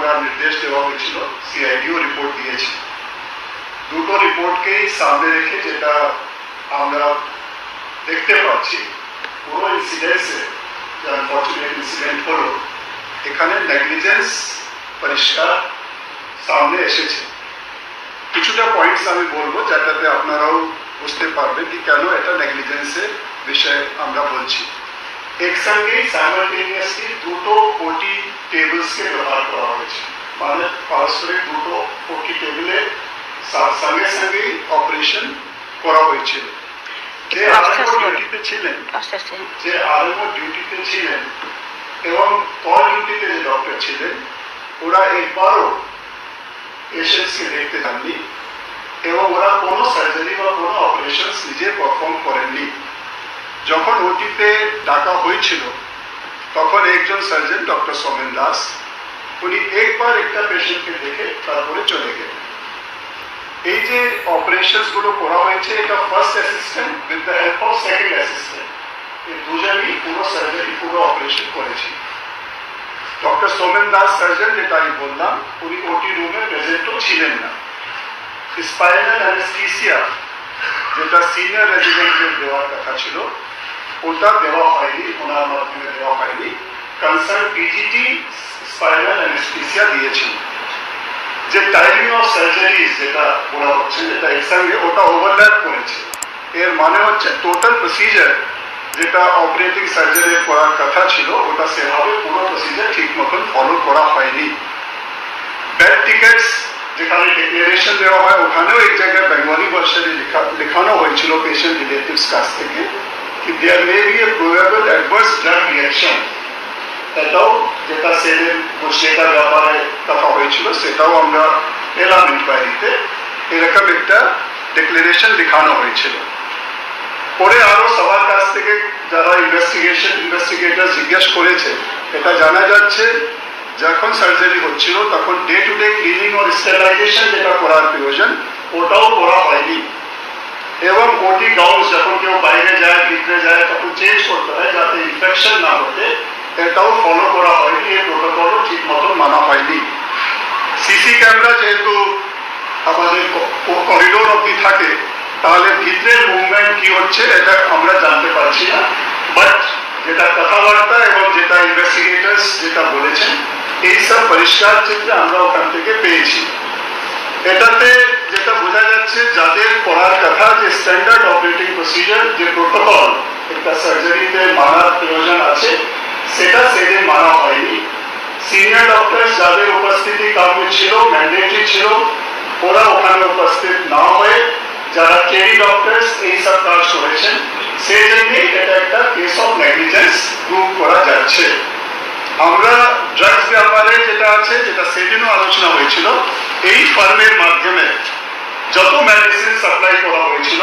করার নির্দেশ দেওয়া হয়েছিল সিআইডিও রিপোর্ট দিয়েছে দুটো রিপোর্টকেই সামনে রেখে যেটা আমরা দেখতে পাচ্ছি পুরো ইনসিডেন্সে যে আনফর্চুনেট ইনসিডেন্ট হলো এখানে নেগলিজেন্স পরিষ্কার সামনে এসেছে কিছুটা পয়েন্টস আমি বলব যেটাতে আপনারাও বুঝতে পারবেন কি কেন এটা নেগলিজেন্সের বিষয়ে আমরা বলছি একসঙ্গে সাইমালটেনিয়াসলি দুটো ওটি টেবিলসকে ব্যবহার করা হয়েছে। মানে পারস্পরিক দুটো ওটি টেবিলে সঙ্গে সঙ্গেই অপারেশন করা হয়েছিল। যে আচ্ছা, আরএমও ডিউটিতে ছিলেন আস্তে আস্তে যে আরএমও ডিউটিতে ছিলেন এবং কল ডিউটিতে যে ডক্টর ছিলেন ওরা একবারও পেশেন্টসকে দেখতে যাননি এবং ওরা কোনো সার্জারি বা কোনো অপারেশন নিজে পারফর্ম করেননি। যখন ওটিতে ডাকা হয়েছিল তখন একজন সার্জন, ডক্টর সোমেন দাস, উনি একবার একটা পেশেন্টকে দেখে তারপরে চলে গেলেন। এই যে অপারেশনগুলো করা হয়েছে, এটা first assistant with the help of second assistant এই দুজনই পুরো সার্জারি পুরো অপারেশন করেছে। ডক্টর সোমেন দাস সার্জন যেটা আমি বললাম, উনি ওটি রুমে প্রেজেন্টও ছিলেন না। স্পাইনাল অ্যানেস্থিসিয়া যেটা সিনিয়র রেজিডেন্টদের দেওয়ার কথা ছিল ওটা দেওয়া হয়নি ওনার মাধ্যমে দেওয়া হয়নি কনসার্ন পিজিটি স্পাইনাল অ্যানেস্থিসিয়া দিয়েছিল যে টাইমিং অফ সার্জারিজ যেটা বলা হচ্ছে যেটা একসঙ্গে ওটা ওভারল্যাপ করেছে এর মানে হচ্ছে টোটাল প্রসিজার যেটা অপারেটিং সার্জারি করার কথা ছিল ওটা সেভাবে পুরো প্রসিজার ঠিক মতন ফলো করা হয়নি বেড টিকেটস যেখানে ডিক্লারেশন দেওয়া হয় ওখানেও এক জায়গায় বেঙ্গলি ভার্সনে লেখা লেখানো হয়েছিল পেশেন্ট রিলেটিভস কাছ থেকে there may be a probable adverse drug reaction এটাও যেটা সেলের যেটার ব্যাপারে কথা হয়েছিল, সেটাও আমরা পেলাম ইনকোয়ারিতে। এরকম একটা ডিক্লারেশন লেখানো হয়েছিল। পরে আরও সবার কাছ থেকে যারা ইনভেস্টিগেশন ইনভেস্টিগেটর জিজ্ঞেস করেছে, এটা জানা যাচ্ছে, যখন সার্জারি হচ্ছিল, তখন ডে টু ডে ক্লিনিং ও স্টেলাইজেশন যেটা করার প্রয়োজন, ওটাও করা হয়নি। এবং ওটি গাউন্স যখন কেউ বাইরে যায়, ভিতরে যায়, তখন চেঞ্জ করতে হয় যাতে ইনফেকশন না হতে এটাও ফলো করা হয়নি, এই প্রোটোকলও ঠিক মতন মানা হয়নি। সিসি ক্যামেরা যেহেতু আমাদের করিডোর অব্দি থাকে, তাহলে ভিতরের মুভমেন্ট কি হচ্ছে এটা আমরা জানতে পারছি না। বাট যেটা কথাবার্তা এবং যেটা ইনভেস্টিগেটার্স যেটা বলেছেন এইসব পরিষ্কার চিত্র আমরা ওখান থেকে পেয়েছি। এটাতে যেটা যাদের করার কথা যে স্ট্যান্ডার্ড অপারেটিং প্রসিজার যে প্রোটোকল একটা সার্জারিতে মানার প্রয়োজন আছে, সেটা সেদিন মানা হয়নি। সিনিয়র ডক্টর যাদের উপস্থিতি কাম্য ছিল ম্যান্ডেটরি ছিল, ওরা ওখানে উপস্থিত না হয়ে যারা কেরি ডক্টরস এই সব কাজ করেছেন সেই এটা একটা কেস অফ নেগলিজেন্স প্রুভ করা যাচ্ছে। আমরা ড্রাগস ব্যাপারে যেটা আছে, যেটা সেদিনও আলোচনা হয়েছিল, এই ফার্মের মাধ্যমে। মেডিসিন সাপ্লাই করা হয়েছিল।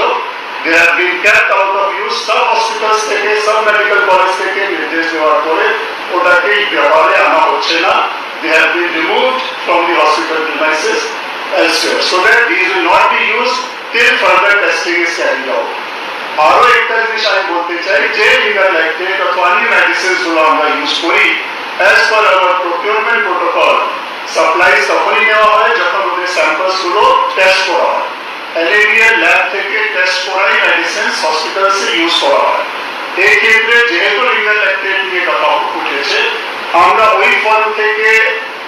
They have been kept out of use সব হসপিটালস থেকে সব মেডিকেল কলেজ থেকে নির্দেশ দেওয়ার পরে ওটাকে এই ব্যবহারে আনা হচ্ছে না। They have been removed from the hospital devices elsewhere. So that these will not be used till further testing is carried out. আরও একটা জিনিস আমি বলতে চাই, যে লিগাল ল্যাকটেট অথবা অন্য মেডিসিনসগুলো আমরা ইউজ করি as per our procurement protocol supplies তখনই নেওয়া হয় যখন ওদের স্যাম্পলসগুলো টেস্ট করা হয় এলএবিএল ল্যাব থেকে টেস্ট করাই মেডিসিন হসপিটালসে ইউজ করা হয় এই যেহেতু আমরা ওই ফর্ম থেকে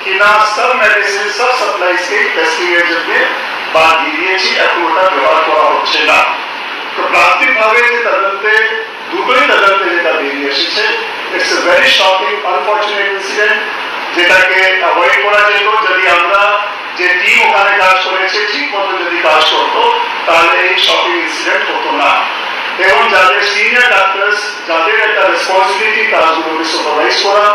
কিনা সব মেডিসিন সব জন্য বাদ দিয়েছি, এখন ওটা ব্যবহার করা হচ্ছে না। তো প্রাথমিকভাবে যে তদন্তে, দুটোই তদন্তে যেটা বেরিয়ে এসেছে it's a very shocking unfortunate incident যেটাকে অ্যাভয়েড করা যেত। যদি আমরা যে টিম ওখানে কাজ করেছে, ঠিক মতো যদি কাজ করতো, তাহলে এই শকিং ইনসিডেন্ট হতো না। এবং যাদের সিনিয়র ডাক্তার যাদের একটা রেসপন্সিবিলিটি কাজগুলোকে সুপারভাইজ করা,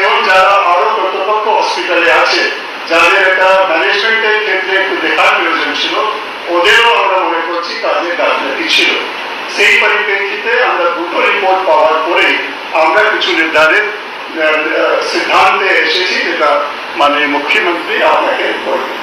এবং যারা আরও কর্তৃপক্ষ হসপিটালে আছে, যাদের একটা ম্যানেজমেন্টের ক্ষেত্রে একটু দেখার প্রয়োজন ছিল, ওদেরও আমরা মনে করছি কাজের গাফিলতি ছিল। সেই পরিপ্রেক্ষিতে আমরা দুটো রিপোর্ট পাওয়ার পরে আমরা কিছু নির্ধারিত সিদ্ধান্তে এসেছি যেটা মানে মুখ্যমন্ত্রী আপনাকে বলবেন।